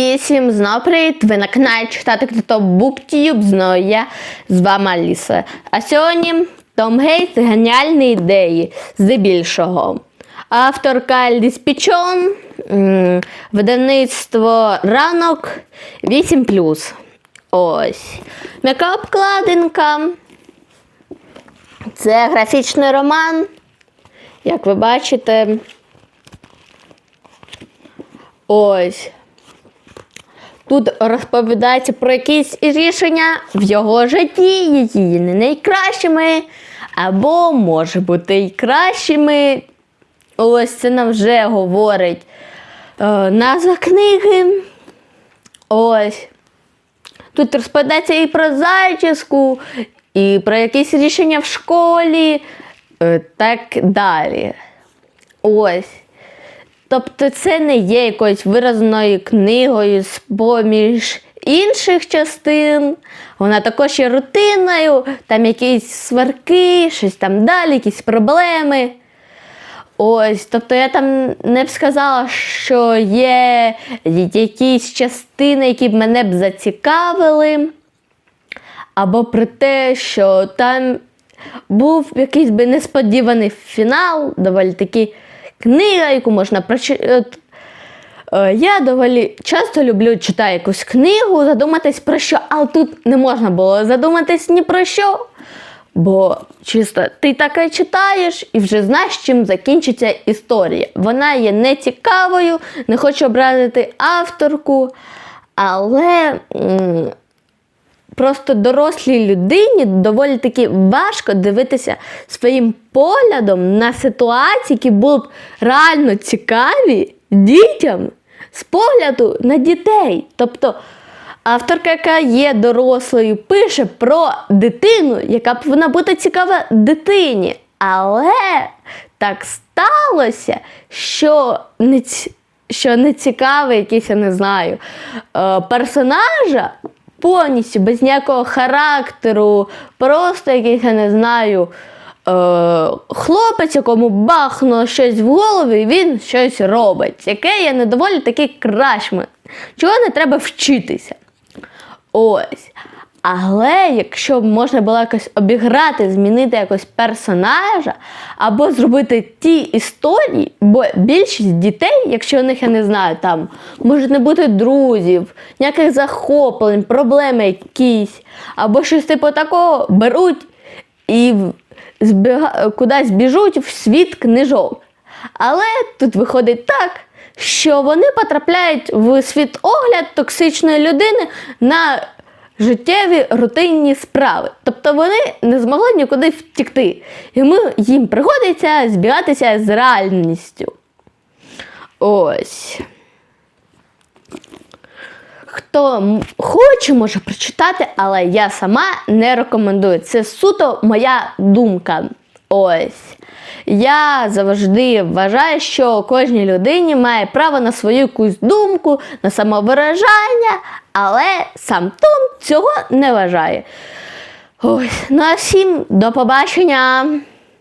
І всім знов привіт! Ви на каналі читати хто BookTube, знову я з вами Аліса. А сьогодні Том Гейтс геніальні ідеї здебільшого. Авторка Альдіс Пічон, видавництво ранок 8. Ось. М'яка обкладинка. Це графічний роман. Як ви бачите. Ось. Тут розповідається про якісь рішення в його житті, які не найкращими, або, може бути, і кращими. Ось це нам вже говорить е, назва книги. Ось. Тут розповідається і про зачіску, і про якісь рішення в школі, е, так далі. Ось. Тобто це не є якоюсь виразною книгою з поміж інших частин. Вона також є рутинною, там якісь сварки, щось там далі, якісь проблеми. Ось, тобто я там не б сказала, що є якісь частини, які б мене б зацікавили, або про те, що там був якийсь би несподіваний фінал, доволі таки книга, яку можна прочитати. Я доволі часто люблю читати якусь книгу, задуматись про що, але тут не можна було задуматись ні про що. Бо чисто ти таке читаєш і вже знаєш, чим закінчиться історія. Вона є нецікавою, не хочу образити авторку, але м, просто дорослій людині доволі таки важко дивитися своїм поглядом на ситуації, які були б реально цікаві дітям з погляду на дітей. Тобто авторка, яка є дорослою, пише про дитину, яка повинна бути цікава дитині. Але так сталося, що не, що не цікавий якийсь, я не знаю, е, персонажа повністю без ніякого характеру, просто якийсь, я не знаю, е, хлопець, якому бахнуло щось в голові, і він щось робить, яке є недоволі такий крашмен. Чого не треба вчитися. Ось. Але якщо б можна було якось обіграти, змінити якось персонажа, або зробити ті історії, бо більшість дітей, якщо у них я не знаю, там можуть не бути друзів, ніяких захоплень, проблеми якісь, або щось типу такого беруть і збіга... кудись біжуть в світ книжок. Але тут виходить так, що вони потрапляють в світ огляд токсичної людини на життєві рутинні справи. Тобто вони не змогли нікуди втікти. І ми, їм приходиться збігатися з реальністю. Ось. Хто хоче, може прочитати, але я сама не рекомендую. Це суто моя думка. Ось. Я завжди вважаю, що кожній людині має право на свою якусь думку, на самовиражання, але сам Том цього не вважає. Ось. Ну а всім до побачення!